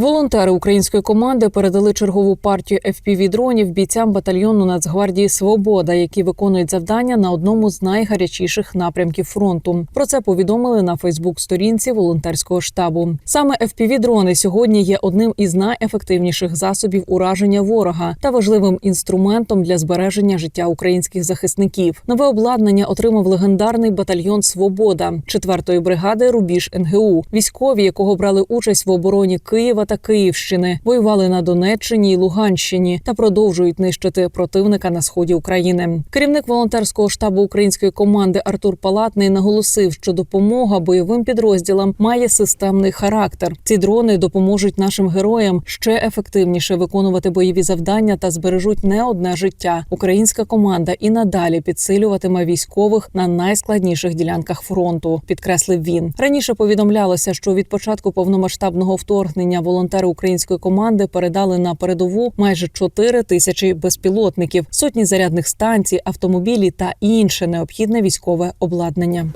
Волонтери української команди передали чергову партію fpv дронів бійцям батальйону Нацгвардії Свобода, які виконують завдання на одному з найгарячіших напрямків фронту. Про це повідомили на Фейсбук-сторінці волонтерського штабу. Саме fpv дрони сьогодні є одним із найефективніших засобів ураження ворога та важливим інструментом для збереження життя українських захисників. Нове обладнання отримав легендарний батальйон Свобода 4-ї бригади Рубіж НГУ. Військові, якого брали участь в обороні Києва та Київщини, воювали на Донеччині і Луганщині та продовжують нищити противника на сході України. Керівник волонтерського штабу української команди Артур Палатний наголосив, що допомога бойовим підрозділам має системний характер. Ці дрони допоможуть нашим героям ще ефективніше виконувати бойові завдання та збережуть не одне життя. Українська команда і надалі підсилюватиме військових на найскладніших ділянках фронту. Підкреслив він. Раніше повідомлялося, що від початку повномасштабного вторгнення волонтери української команди передали на передову майже 4 тисячі безпілотників, сотні зарядних станцій, автомобілі та інше необхідне військове обладнання.